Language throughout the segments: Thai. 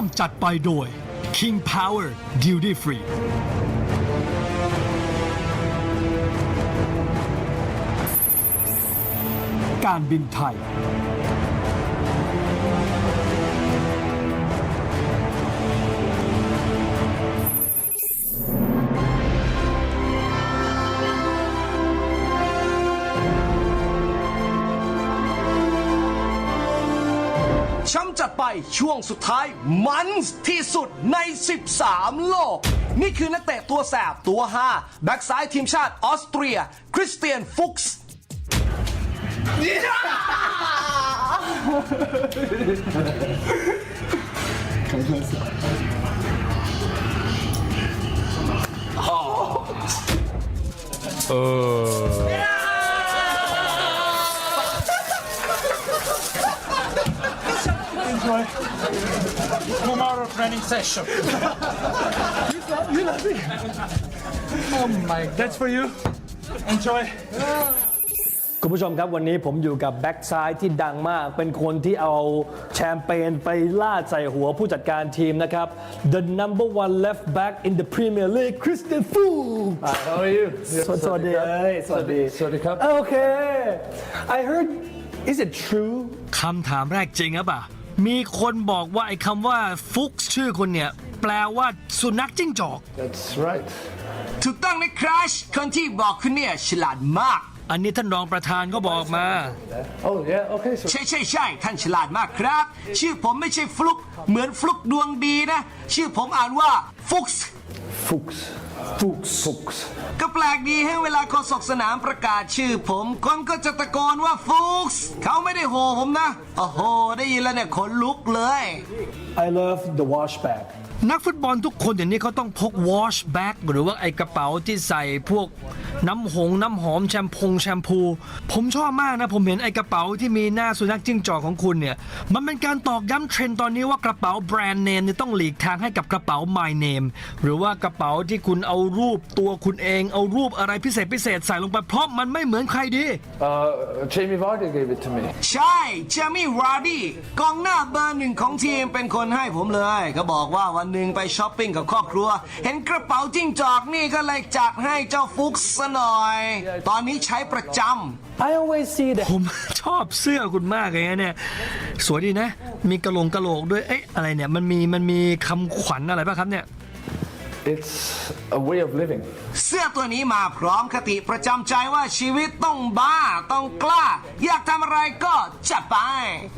วมจัดไปโดย King Power Duty Free การบินไทย ช้ำจัดไปช่วงสุดท้ายมันที่สุดใน 13 โลก นี่คือนักเตะตัวแสบตัว 5 แบ็กซ้ายทีมชาติออสเตรีย คริสเตียนฟุกส์ Enjoy. Tomorrow training session. you love me. Oh my. That's for you. Enjoy. คุณผู้ชมครับวันนี้ผมอยู่กับแบ็กซ้ายที่ดังมาก เป็นคนที่เอาแชมเปญไปลาดใส่หัวผู้จัดการทีมนะครับ The number one left back in the Premier League Christian Fuchs How are you? สวัสสวัสดีเอ้ยสวัสดีสวัสดีครับโอเค I heard is it true คำถามแรกจริงหรือเปล่า มีคนบอกว่าไอ้คำว่าฟุกชื่อคนเนี่ย แปลว่าสุนัขจิ้งจอก That's right. ถูกต้องนะครัชคนที่บอกคุณเนี่ยฉลาดมาก อันนี้ท่านรองประธานก็บอกมา Oh yeah. Okay. So ใช่ใช่ใช่ท่านฉลาดมากครับ ชื่อผมไม่ใช่ฟลุก เหมือนฟลุกดวงดีนะ ชื่อผมอ่านว่าฟุกส์ Fuchs. Fuchs. Fuchs. ก็แปลกดีให้เวลาโฆษกสนามประกาศชื่อผม คนก็จะตะโกนว่าฟุกส์เขาไม่ได้โหผมนะ โอ้โห ได้ยินแล้วเนี่ยขนลุกเลย I love the wash bag นักฟุตบอลทุกคนอย่างนี้เขาต้องพก wash bag หรือว่าไอ้กระเป๋าที่ใส่พวกน้ำหง น้ำหอมแชมพงแชมพู ผมชอบมากนะ ผมเห็นไอ้กระเป๋าที่มีหน้าสุนัขจิ้งจอกของคุณเนี่ย มันเป็นการตอกย้ำเทรนด์ตอนนี้ว่ากระเป๋าแบรนด์เนมเนี่ยต้องหลีกทางให้กับกระเป๋า my name หรือว่ากระเป๋าที่คุณเอารูปตัวคุณเอง เอารูปอะไรพิเศษพิเศษใส่ลงไปเพราะมันไม่เหมือนใครดี Uh, Jamie Vardy gave it to me. ใช่เจมี่วาร์ดี้กองหน้าเบอร์หนึ่งของทีมเป็นคนให้ผมเลยเขาบอกว่าวันหนึ่งไปช้อปปิ้งกับครอบครัว เห็นกระเป๋าจิ้งจอกนี่ก็เลยจัดให้เจ้าฟุกซะหน่อย ตอนนี้ใช้ประจ I always see that ผม ชอบเสื้อคุณมากเลยนะเนี่ย สวยดีนะ มีกระโหลงกระโหลกด้วยเอ๊ะอะไรเนี่ยมันมีมันมีคำขวัญอะไรป่ะครับเนี่ย It's a way of living. ำเสื้อตัวนี้มาพร้อมคติประจำใจว่าชีวิตต้องบ้าต้องกล้า อยากทำอะไรก็จัดไป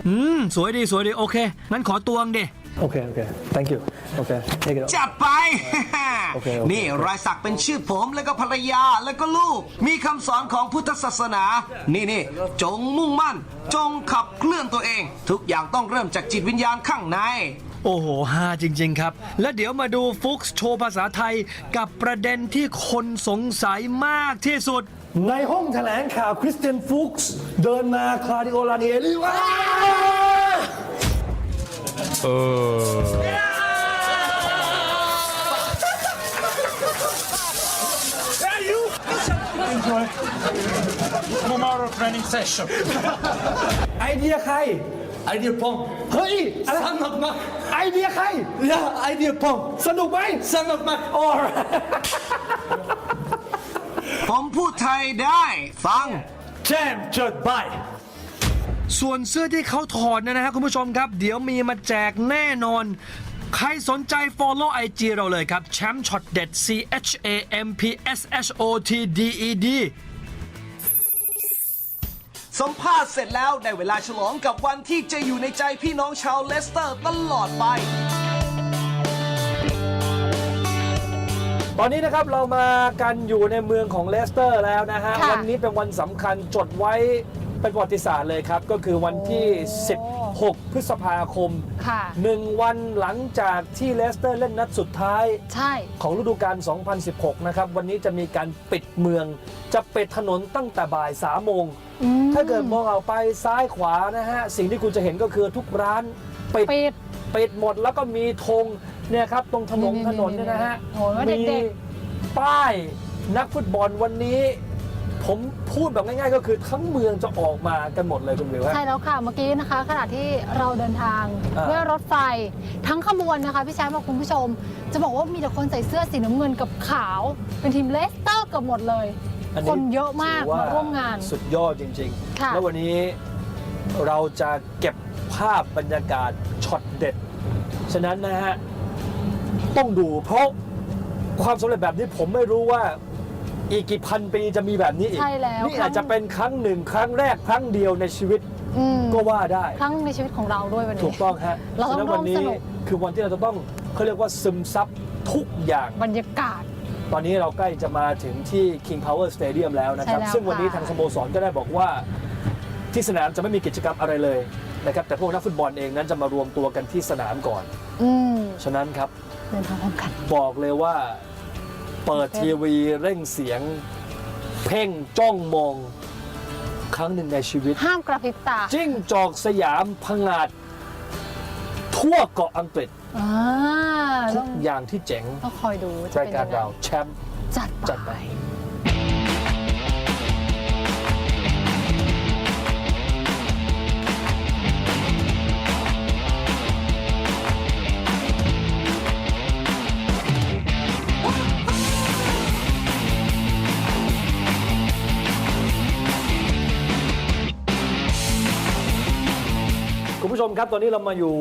อืม สวยดีสวยดีโอเคงั้นขอตวงดิ Okay okay thank you Okay take it off จัดไป โอเคโอเค นี่รอยสักเป็นชื่อผมแล้วก็ภรรยาแล้วก็ลูก มีคำสอนของพุทธศาสนา นี่นี่จงมุ่งมั่น จงขับเคลื่อนตัวเอง ทุกอย่างต้องเริ่มจากจิตวิญญาณข้างใน โอ้โหฮาจริง ๆ ครับ และเดี๋ยวมาดูฟุกส์โชว์ภาษาไทยกับประเด็นที่คนสงสัยมากที่สุด ในห้องแถลงข่าวคริสเตียนฟุกส์เดินมาคลาดิโอลาเนียลีว้า Enjoy. Tomorrow training session. ไอเดียใครไอเดียพงเฮ้ยอะไรสนุกมากไอเดียใครอย่าไอเดียพงสนุกไหมสนุกมาก Alright ผมพูดไทยได้ ฟัง แจมจดใบ ส่วนเสื้อที่เขาถอดเนยนะฮะคุณผู้ชมครับ เดี๋ยวมีมาแจกแน่นอน ใครสนใจ follow IG เราเลยครับแชมป์ช็อตเด็ด C H A M P S H O T D E D สัมภาษณ์เสร็จแล้วได้เวลาฉลองกับวันที่จะอยู่ในใจพี่น้องชาวเลสเตอร์ตลอดไป ตอนนี้นะครับเรามากันอยู่ในเมืองของเลสเตอร์แล้วนะฮะ ค่ะ วันนี้เป็นวันสำคัญจดไว้ เป็นประวัติศาสตร์เลยครับ ก็คือวันที่ 16 พฤษภาคมค่ะ หนึ่งวันหลังจากที่เลสเตอร์เล่นนัดสุดท้าย ใช่ ของฤดูกาล 2016 นะครับ วันนี้จะมีการปิดเมือง จะปิดถนนตั้งแต่บ่าย3โมงถ้าเกิดมองออกไปซ้ายขวานะฮะ สิ่งที่คุณจะเห็นก็คือทุกร้านปิดปิดปิดหมดแล้วก็มีธงเนี่ยครับ ตรงถนนนี่ถนนเนี่ยนะฮะ โอ้ยว่าเด็มีกป้ายนักฟุตบอลวันนี้ ผมพูดแบบง่ายๆ ก็คือทั้งเมืองจะออกมากันหมดเลยคุณวิวฮะ ใช่แล้วค่ะ เมื่อกี้นะคะขณะที่เราเดินทางอ่า ด้วยรถไฟทั้งขบวนนะคะพี่แชมป์กับคุณผู้ชม จะบอกว่ามีแต่คนใส่เสื้อสีน้ำเงินกับขาว เป็นทีมเลสเตอร์เกับหมดเลย อัคนเยอะมากถือมาร่วมงาน สุดยอดจริงค่ะ ๆ แล้ววันนี้เราจะเก็บภาพบรรยากาศช็อตเด็ด ฉะนั้นนะฮะ ต้องดูเพราะความสำเร็จแบบนี้ผมไม่รู้ว่า อีกกี่พันปีจะมีแบบนี้อีก ใช่แล้วนี่อาจจะเป็นครั้งหนึ่งครั้งแรกครั้งเดียวในชีวิตอืมก็ว่าได้ ครั้งในชีวิตของเราด้วยวันนี้ ถูกต้องฮะเราต้องฉะนั้นร่วัวมนี้สนุก คือวันที่เราจะต้องเขาเรียกว่าซึมซับทุกอย่าง บรรยากาศ ตอนนี้เราใกล้จะมาถึงที่ King Power Stadium แล้วนะครับ ใช่แล้วซึ่งวันนี้ค่ะ ทางสโมสรก็ได้บอกว่า ที่สนามจะไม่มีกิจกรรมอะไรเลยนะครับแต่พวกนักฟุตบอลเองนั้นจะมารวมตัวกันที่สนามก่อน อืมฉะนั้นครับเดินทางพร้อมกัน บอกเลยว่า เปิดทีวีเร่งเสียง เพ่งจ้องมอง ครั้งหนึ่งในชีวิต ห้ามกระพริบตาจิ้งจอกสยามพังงาด ทั่วเกาะอังกฤษอ่าทุต้องกอย่างที่เจ๋งต้องคอยดูจะรายเป็นการยังไงเราแชมป์จัดจัดไปคุณ ชมครับ ตอนนี้เรามาอยู่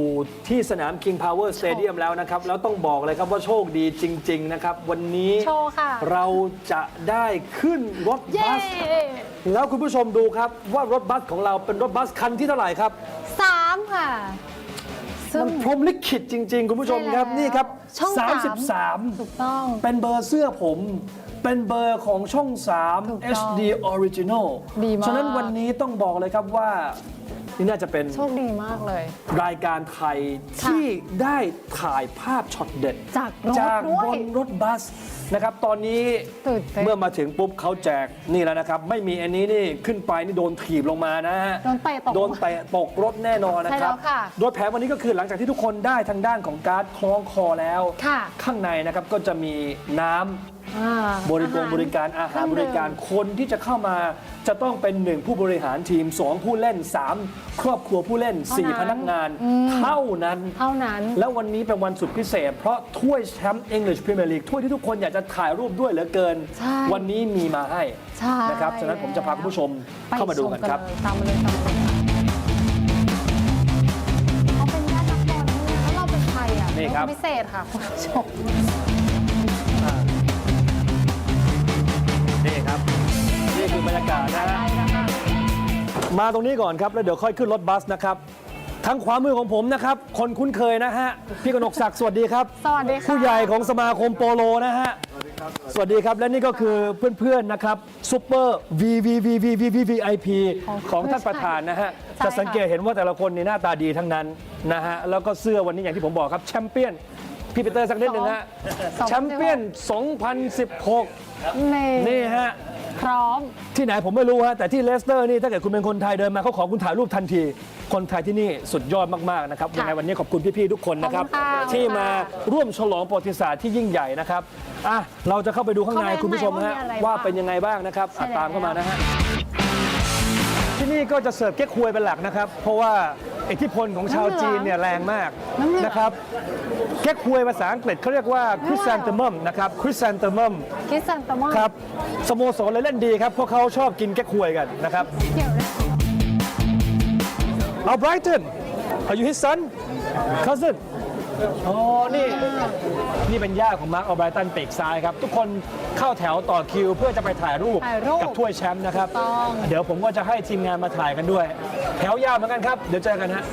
ที่สนาม King Power Stadium แล้วนะครับ แล้วต้องบอกเลยครับว่าโชคดีจริง ๆ นะครับ วันนี้โชว์ค่ะ เราจะได้ขึ้นรถเย้ บัส แล้วคุณผู้ชมดูครับว่ารถบัสของเราเป็นรถบัสคันที่เท่าไหร่ครับ สามค่ะ ซึ่งมันพรหมลิขิตจริง ๆ คุณผู้ชมครับ ใช่แล้วนี่ครับ ช่องสาม33ถูกต้องเป็นเบอร์เสื้อผม เป็นเบอร์ของช่อง ถูกต้อง3 HD Original ดีมาก ฉะนั้นวันนี้ต้องบอกเลยครับว่า นี่น่าจะเป็นโชคดีมากเลย รายการไทยค่ะที่ได้ถ่ายภาพช็อตเด็ด จากรถจากด้วยบนรถบัสนะครับ ตอนนี้ตื่นเต้น เมื่อมาถึงปุ๊บเขาแจกนี่แล้วนะครับ ไม่มีอันนี้นี่ขึ้นไปนี่โดนถีบลงมานะฮะ โดนเตะตก โดนเตะตกรถแน่นอนนะใช่คแล้รับวค่ะโดยแผนวันนี้ก็คือหลังจากที่ทุกคนได้ทางด้านของการ์ดคล้องคอแล้ว ค่ะข้างในนะครับก็จะมีน้ำอ่าบริการบริการอาหารเคองบดื่มริการคนที่จะเข้ามาจะต้องเป็น 1 ผู้บริหารทีม 2 ผู้เล่น 3 ครอบครัวผู้เล่น 4 พนักงาน เท่านั้น เท่านั้น แล้ววันนี้เป็นวันสุดพิเศษ เพราะถ้วยแชมป์ English Premier League ถ้วยที่ทุกคนอยากจะถ่ายรูปด้วยเหลือเกิน ใช่ วันนี้มีมาให้ใช่นะครับฉะนั้นผมจะพาคุณผู้ชมไปเข้ามาดูกันครับชเลยตามมาเลยตามมาเลยเขาเป็นญาตินักบอลนี่แล้วเราเป็นใครอะนี่ครับเาพิเศษค่ะคุณผู้ชม มาตรงนี้ก่อนครับแล้วเดี๋ยวค่อยขึ้นรถบัสนะครับทางขวามือของผมนะครับ คนคุ้นเคยนะฮะ พี่กนกศักดิ์สวัสดีครับ สวัสดีค่ะผู้ใหญ่ของสมาคมโปโลนะฮะ สวัสดีครับ และนี่ก็คือเพื่อนๆนะครับซูเปอร์ VVVVVVIP ของท่านประธานนะฮะ จะสังเกตเห็นว่าแต่ละคนนี่หน้าตาดีทั้งนั้นนะฮะ แล้วก็เสื้อวันนี้อย่างที่ผมบอกครับแชมเปี้ยนพี่ปีเตอร์สักนิดหนึ่งฮะสองแชมเปี้ยน 2016 นี่นี่ฮะ พร้อม ที่ไหนผมไม่รู้ฮะแต่ที่เลสเตอร์นี่ถ้าเกิดคุณเป็นคนไทยเดินมาเขาขอคุณถ่ายรูปทันที คนไทยที่นี่สุดยอดมากๆนะครับยังไงวันนี้ขอบคุณพี่ๆทุกคนนะครับ ขอบคุณค่ะที่มาร่วมฉลองประวัติศาสตร์ที่ยิ่งใหญ่นะครับอะเราจะเข้าไปดูข้างในเข้าไปคุณผู้ชมฮะข้างในว่ามีอะไรว่าบ้าง เป็นยังไงบ้างนะครับใช่อะตามเข้ามาแล้วนะฮะ ที่นี่ก็จะเสิร์ฟเก๊กฮวยเป็นหลักนะครับ เพราะว่า อิทธิพลของชาวจีนเนี่ยแรงมากน้ำเหลืองนะครับเก๊กฮวยภาษาอังกฤษเขาเรียกว่าคริสแซนเตมัมนะครับคริสแซนเตมัมคิดสันตมอนครับสโมสรเลยเล่นดีครับพวกเขาชอบกินแก้ควยกันนะครับ เกี่ยวเลยเอาไบรตัน Are you his son cousin อ๋อ นี่ นี่เป็นย่าของมาร์คเอาไบรตันปีกซ้ายครับ ทุกคนเข้าแถวต่อคิว เพื่อจะไปถ่ายรูปถ่ายรูปกับถ้วยแชมป์นะครับต้อง เดี๋ยวผมก็จะให้ทีมงานมาถ่ายกันด้วย แถวยาวเหมือนกันครับ เดี๋ยวเจอกันฮะ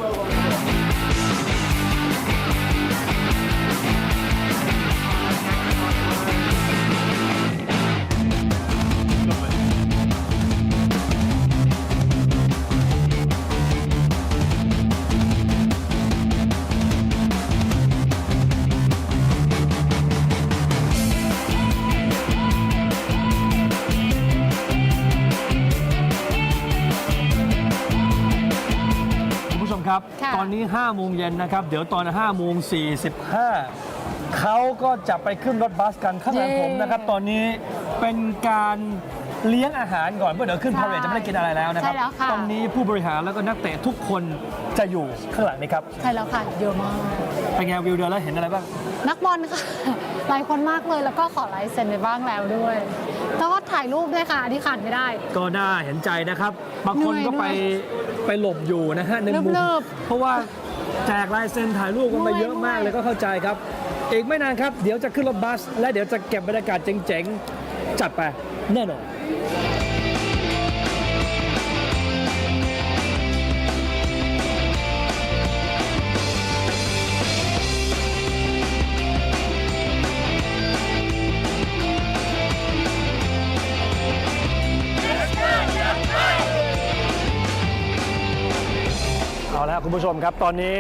นนี้5โมงเย็นนะครับ เดี๋ยวตอน5โมง45เขาก็จะไปขึ้นรถบัสกันข้างหลังผมนะครับ ตอนนี้เป็นการ เลี้ยงอาหารก่อนเพราะเดี๋ยวขึ้นใช่พาเรดจะไม่ได้กินอะไรแล้วนะครัใช่แล้วค่ะ ตรงนี้ผู้บริหารแล้วก็นักเตะทุกคนจะอยู่ข้างหลังนี้ครับใช่แล้วค่ะเยอะมาก เป็นไงวิวเดินแล้วเห็นอะไรบ้าง นักบอลค่ะ หลายคนมากเลยแล้วก็ขอลายเซ็นไปบ้างแล้วด้วยแล้วก็ถ่ายรูปด้วยค่ะอันที่ขาดไม่ได้ ก็น่าเห็นใจนะครับ บางคนก็ไปเหนื่อยไปหลบอยู่นะฮะในมุมเนิบเพราะว่าแจกลายเซ็นถ่ายรูปกันมาเยอะมากเลยก็เข้าใจครับ อีกไม่นานครับ เดี๋ยวจะขึ้นรถบัส และเดี๋ยวจะเก็บบรรยากาศเจ๋งๆ จัดไปแน่นอน คุณผู้ชมครับ ตอนนี้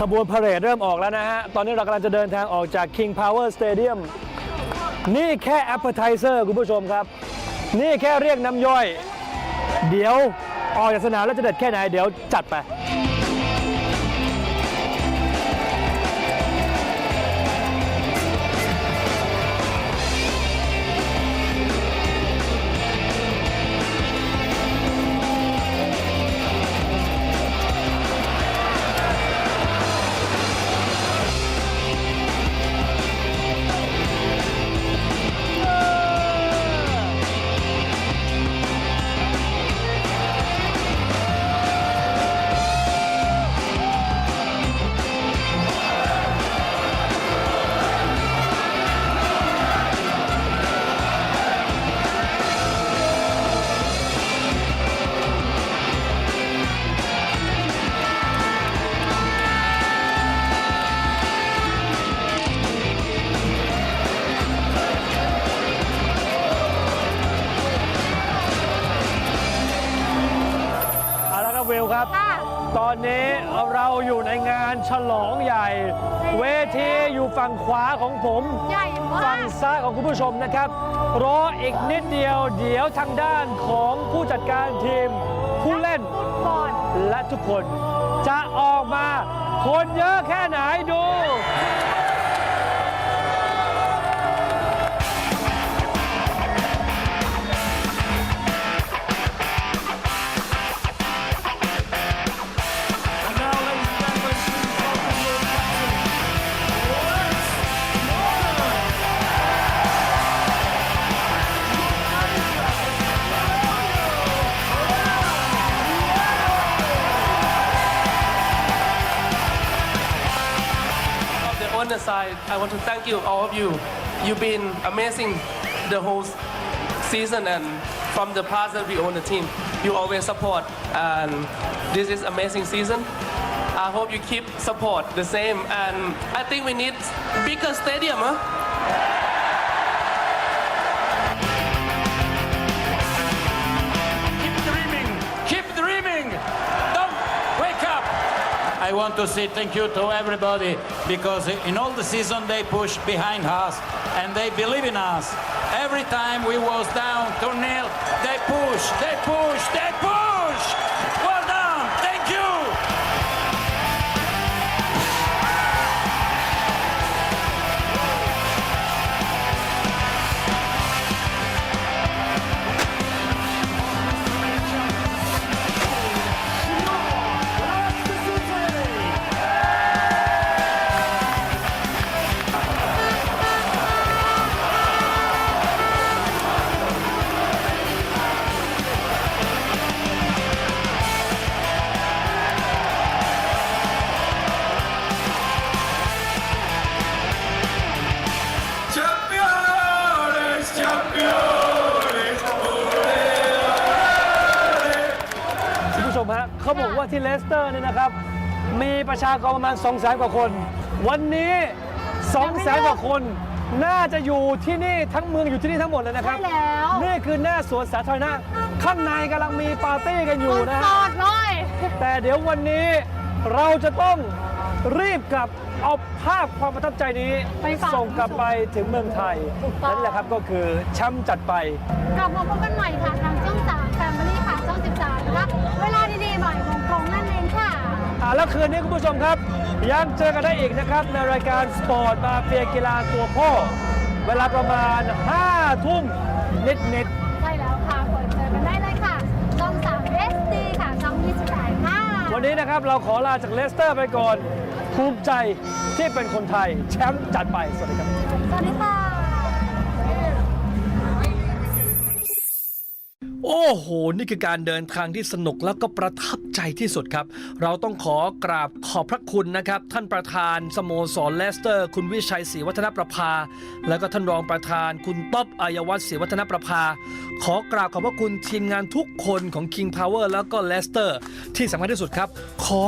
ขบวนพาเหรดเริ่มออกแล้วนะฮะ ตอนนี้เรากำลังจะเดินทางออกจาก King Power Stadium นี่แค่ appetizer คุณผู้ชมครับ นี่แค่เรียกน้ำย่อย เดี๋ยวออกจากสนามแล้วจะเด็ดแค่ไหน เดี๋ยวจัดไป ฝั่งขวาของผมใหญ่มาฝั่กงซ้ายของคุณผู้ชมนะครับ รออีกนิดเดียวเดี๋ยวทางด้านของผู้จัดการทีม ผู้เล่น ฟุตบอล และทุกคนจะออกมา คนเยอะแค่ไหนดู side, I want to thank you, all of you. You've been amazing the whole season and from the past that we own the team, you always support and this is amazing season. I hope you keep support the same and I think we need bigger stadium, huh? Want to say thank you to everybody because in all the season they push behind us and they believe in us. Every time we was down to nil, they push, they push, they push. ฮะเขาบอกว่าที่เลสเตอร์เนี่ยนะครับ มีประชากรประมาณ2 0 0 0 0 0กว่าคน วันนี้2 0 0 0 0 0กว่าคน น่าจะอยู่ที่นี่ทั้งเมืองอยู่ที่นี่ทั้งหมดเลยนะครับ ใช่แล้ว นี่คือหน้าสวนสาธารณะข้างในกำลังมีปาร์ตี้กันอยู่นะสฮะดๆเลยแต่เดี๋ยววันนี้เราจะต้องรีบกลับเอาภาพความประทับใจนี้ไปฝากส่งกลับไปถึงเมืองไทยถูกต้องนั่นแหละครับก็คือแชมป์จัดไป กลับมาพบกันใหม่ค่ะทางช่อง3 Family แล้วคืนนี้คุณผู้ชมครับยังเจอกันได้อีกนะครับ ในรายการสปอร์ตมาเฟียกีฬาตัวพ่อ เวลาประมาณ 5 ทุ่มนิดนิดใช่แล้วค่ะเปิดเจอกันได้เลยค่ะช่องสามเอสดีค่ะช่องยี่สายแปดค่ะวันนี้นะครับเราขอลาจากเลสเตอร์ไปก่อนภูมิใจที่เป็นคนไทย แชมป์จัดไป สวัสดีครับ สวัสดีค่ะ โอ้โห นี่คือการเดินทางที่สนุกแล้วก็ประทับ ที่สุดครับ เราต้องขอกราบขอบพระคุณนะครับ ท่านประธานสโมสรเลสเตอร์ คุณวิชัยศรีวัฒนประภา และก็ท่านรองประธานคุณต๊อบอายวัฒน์ศรีวัฒนประภา ขอกราบขอบพระคุณทีมงานทุกคนของ King Power แล้วก็เลสเตอร์ ที่สำคัญที่สุดครับ ขอ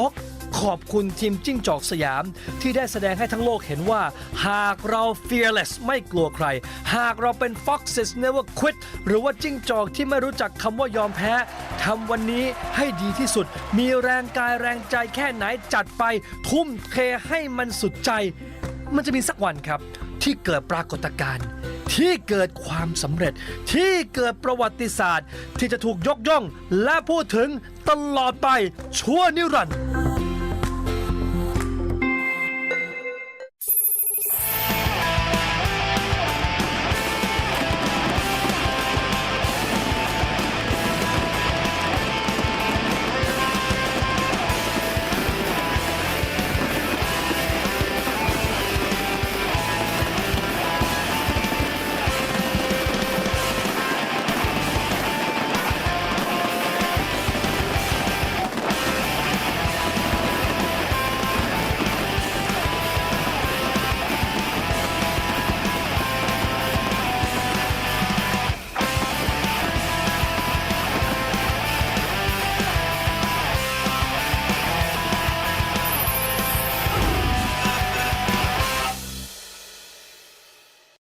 ขอบคุณทีมจิ้งจอกสยาม ที่ได้แสดงให้ทั้งโลกเห็นว่า หากเรา fearless ไม่กลัวใคร หากเราเป็น foxes never quit หรือว่าจิ้งจอกที่ไม่รู้จักคำว่ายอมแพ้ทำวันนี้ให้ดีที่สุด มีแรงกายแรงใจแค่ไหนจัดไป ทุ่มเทให้มันสุดใจ มันจะมีสักวันครับ ที่เกิดปรากฏการณ์ที่เกิดความสำเร็จที่เกิดประวัติศาสตร์ ที่จะถูกยกย่องและพูดถึงตลอดไปชั่วนิรันดร์